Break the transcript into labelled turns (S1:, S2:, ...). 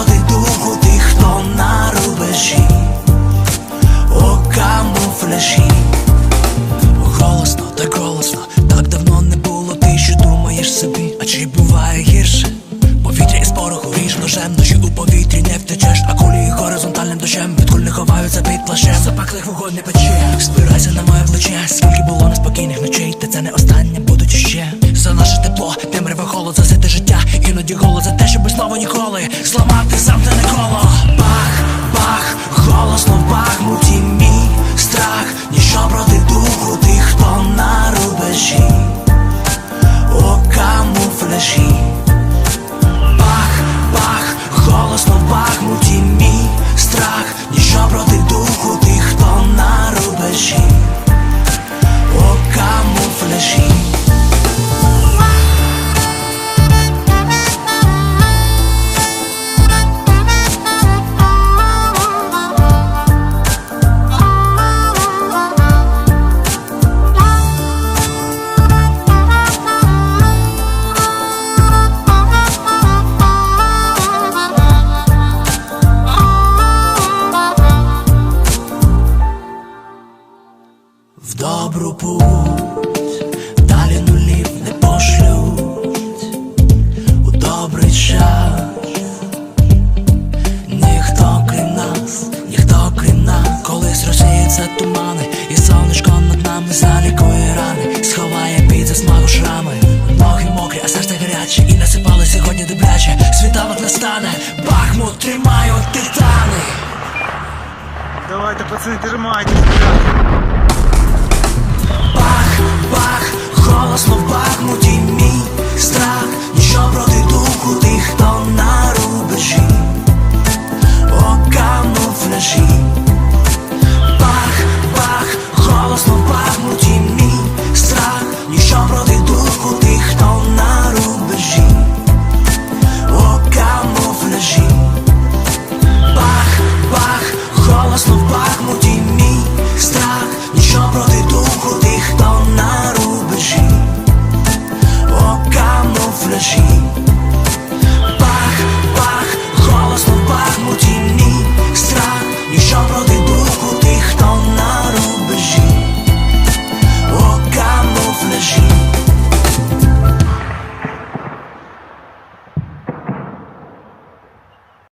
S1: проти духу тих, хто на рубежі, о камуфляжі, голосно, так голосно, так давно не було, ти що думаєш собі, а чи буває гірше? Повітря із пороху ріж ножем, ночі у повітрі не втечеш, а кулі горизонтальним дощем від куль не ховаються під плащем, запеклих вогонь не пече, спирайся на моє плече. Знову ніколи зламати замкнене коло. В добру путь, далі нулів не пошлють у добрий час. Ніхто крім нас, ніхто крім нас, колись розсіються тумани, і сонечко над нами залікує рани, сховає під засмагу шрами. Ноги мокрі, а серце гаряче, і насипали сьогодні добряче. Світанок настане, Бахмут тримають титани.
S2: Давайте, пацани, тримайтесь.